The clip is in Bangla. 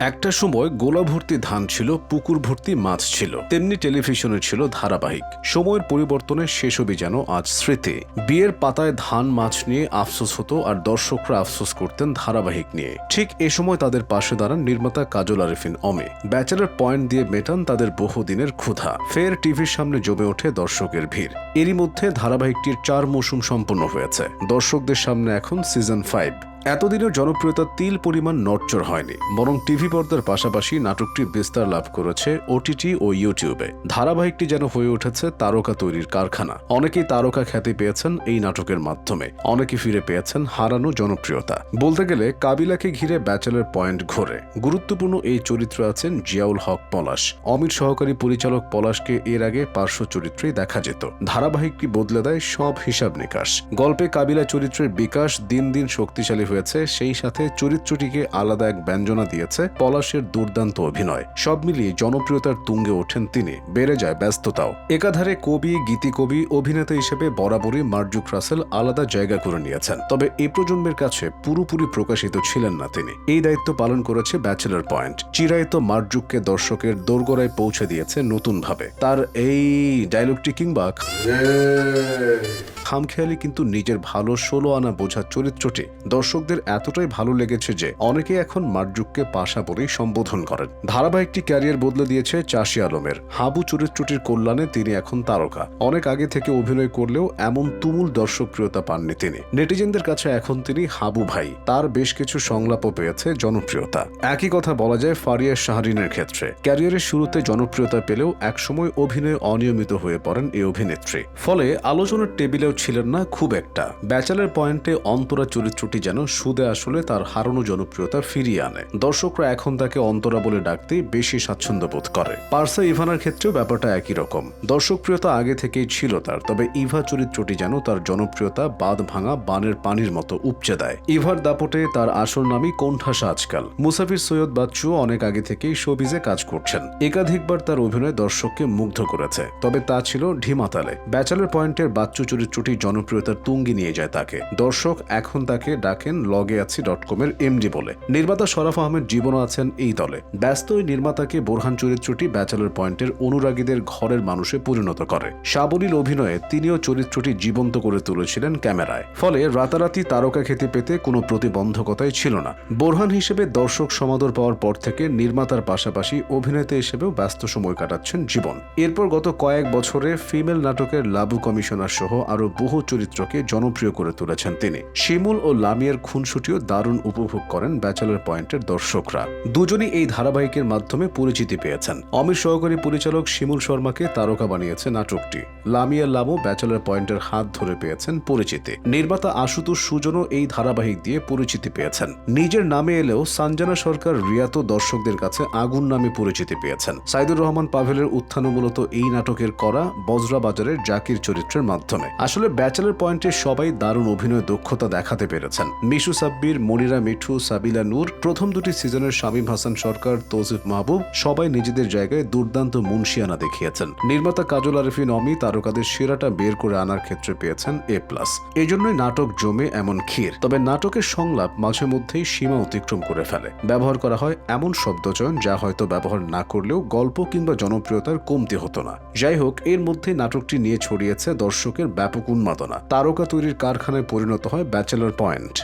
একটা সময় গোলা ভর্তি ধান ছিল পুকুর ভর্তি মাছ ছিল, তেমনি টেলিভিশনে ছিল ধারাবাহিক। সময়ের পরিবর্তনে সেসবই যেন আজ স্মৃতি। বিয়ের পাতায় ধান মাছ নিয়ে আফসোস হতো আর দর্শকরা আফসোস করতেন ধারাবাহিক নিয়ে। ঠিক এ সময় তাদের পাশে দাঁড়ান নির্মাতা কাজল আরিফিন অমে। ব্যাচেলার পয়েন্ট দিয়ে মেটান তাদের বহুদিনের ক্ষুধা। ফের টিভির সামনে জমে ওঠে দর্শকের ভিড়। এরই মধ্যে ধারাবাহিকটির চার মৌসুম সম্পন্ন হয়েছে। দর্শকদের সামনে এখন সিজন ফাইভ এতদিনের জনপ্রিয়তা তিল পরিমাণ নড়চড় হয়নি, বরং টিভি পর্দার পাশাপাশি নাটকটি বিস্তার লাভ করেছে ওটিটি ও ইউটিউবে ধারাবাহিকটি যেন হয়ে উঠেছে তারকা তৈরির কারখানা। অনেকেই তারকা খ্যাতি পেয়েছেন এই নাটকের মাধ্যমে। অনেকে ফিরে পেয়েছেন হারানো জনপ্রিয়তা। বলতে গেলে কাবিলাকে ঘিরে ব্যাচেলার পয়েন্ট ঘোরে। গুরুত্বপূর্ণ এই চরিত্র আছেন জিয়াউল হক পলাশ। অমিত সহকারী পরিচালক পলাশকে এর আগে পার্শ্ব চরিত্রেই দেখা যেত। ধারাবাহিকটি বদলে দেয় সব হিসাব নিকাশ। গল্পে কাবিলা চরিত্রের বিকাশ দিন দিন শক্তিশালী হয়েছে, সেই সাথে চরিত্রটিকে আলাদা এক ব্যঞ্জনা দিয়েছে, পলাশের দুর্দান্ত অভিনয়। সব মিলিয়ে জনপ্রিয়তার তুঙ্গে ওঠেন তিনি, বেড়ে যায় ব্যস্ততাও। একাধারে কবি, গীতিকবি, অভিনেতা হিসেবে বরাবরই মার্জুক রাসেল আলাদা জায়গা করে নিয়েছেন। তবে এই প্রজন্মের কাছে পুরোপুরি প্রকাশিত ছিলেন না তিনি। এই দায়িত্ব পালন করেছে ব্যাচেলার পয়েন্ট। চিরায়ত মার্জুককে দর্শকের দোরগোড়ায় পৌঁছে দিয়েছে নতুনভাবে। তার এই ডায়লগটি কিংবা খামখেয়ালি কিন্তু নিজের ভালো ষোলো আনা বোঝা চরিত্রটি দর্শকদের এতটাই ভালো লেগেছে যে অনেকে এখন মার্জুককে পাশা বলেই সম্বোধন করেন। ধারাবাহিকটি ক্যারিয়ার বদলে দিয়েছে চাষি আলমের। হাবু চরিত্রটির কল্যাণে তিনি এখন তারকা। অনেক আগে থেকে অভিনয় করলেও এমন তুমুল দর্শকপ্রিয়তা পাননি তিনি। নেটিজেনদের কাছে এখন তিনি হাবু ভাই। তার বেশ কিছু সংলাপও পেয়েছে জনপ্রিয়তা। একই কথা বলা যায় ফারিয়া শাহরিনের ক্ষেত্রে। ক্যারিয়ারের শুরুতে জনপ্রিয়তা পেলেও একসময় অভিনয়ে অনিয়মিত হয়ে পড়েন এই অভিনেত্রী। ফলে আলোচনার টেবিলেও ছিলেন না খুব একটা। ব্যাচেলার পয়েন্টে অন্তরা চরিত্রটি যেন সুদে আসলে তার হারানো জনপ্রিয়তা ফিরিয়ে আনে। দর্শকরা এখন তাকে অন্তরা বলে ডাকতেই বেশি স্বাচ্ছন্দ্য বোধ করে। পার্সা ইভানার ক্ষেত্রেও ব্যাপারটা একই রকম। দর্শকপ্রিয়তা আগে থেকেই ছিল তার, তবে ইভা চরিত্রটি যেন তার জনপ্রিয়তা বাঁধ ভাঙা বানের পানির মতো উপচে দেয়। ইভার দাপটে তার আসল নামই কোণঠাসা আজকাল। মুসাফির সৈয়দ বাচ্চু অনেক আগে থেকেই শোবিজে কাজ করছেন। একাধিকবার তার অভিনয় দর্শককে মুগ্ধ করেছে, তবে তা ছিল ঢিমাতালে। ব্যাচেলার পয়েন্টের বাচ্চু চরিত্রটি জনপ্রিয়তার তুঙ্গি নিয়ে যায় তাকে। দর্শক এখন তাকে ডাকেন লগে আছি ডট কমের এমডি বলে। নির্মাতা শরাফ আহমেদ জীবনও আছেন এই দলে। ব্যস্ত ওই নির্মাতাকে বোরহান চরিত্রটি ব্যাচেলার পয়েন্টের অনুরাগীদের ঘরের মানুষে পরিণত করে। সাবলীল অভিনয়ে তিনিও চরিত্রটি জীবন্ত করে তুলেছিলেন ক্যামেরায়। ফলে রাতারাতি তারকা খ্যাতি পেতে কোনো প্রতিবন্ধকতাই ছিল না। বোরহান হিসেবে দর্শক সমাদর পাওয়ার পর থেকে নির্মাতার পাশাপাশি অভিনেতা হিসেবেও ব্যস্ত সময় কাটাচ্ছেন জীবন। এরপর গত কয়েক বছরে ফিমেল নাটকের লাবু কমিশনার সহ আরও বহু চরিত্রকে জনপ্রিয় করে তুলেছেন তিনি। শিমুল ও লামিয়ার খুনসুটিও দারুণ উপভোগ করেন ব্যাচেলার পয়েন্টের দর্শকরা। দুজনই এই ধারাবাহিকের মাধ্যমে পরিচিতি পেয়েছেন। অমির সহকারী পরিচালক শিমুল শর্মাকে তারকা বানিয়েছে নাটকটি। লামিয়া লামো ব্যাচেলার পয়েন্টের হাত ধরে পেয়েছেন পরিচিতি। নির্মাতা আশুতোষ সুজনও এই ধারাবাহিক দিয়ে পরিচিতি পেয়েছেন। নিজের নামে এলেও সানজানা সরকার রিয়াতো দর্শকদের কাছে আগুন নামে পরিচিতি পেয়েছেন। সাইদুর রহমান পাভেলের উত্থানও মূলত এই নাটকের করা বজরা বাজারের জাকির চরিত্রের মাধ্যমে। আসলে ব্যাচেলার পয়েন্টে সবাই দারুণ অভিনয় দক্ষতা দেখাতে পেরেছেন। মিশু সাব্বির, মনিরা মিঠু, সাবিলা নূর, প্রথম দুটি সিজনের শামীম হাসান সরকার, তৌসিফ মাহবুব, সবাই নিজেদের জায়গায় দুর্দান্ত মুন্সিয়ানা দেখিয়েছেন। নির্মাতা কাজল আরিফিন অমি তারকাদের সেরাটা বের করে আনার ক্ষেত্রে পেয়েছেন এ প্লাস। এই জন্যই নাটক জমে এমন ক্ষীর। তবে নাটকের সংলাপ মাঝে মধ্যেই সীমা অতিক্রম করে ফেলে। ব্যবহার করা হয় এমন শব্দচয়ন যা হয়তো ব্যবহার না করলেও গল্প কিংবা জনপ্রিয়তার কমতি হতো না। যাই হোক, এর মধ্যে নাটকটি নিয়ে ছড়িয়েছে দর্শকের ব্যাপক উন্মাদনা। তারকা তৈরির কারখানায় পরিণত হয় ব্যাচেলর পয়েন্ট।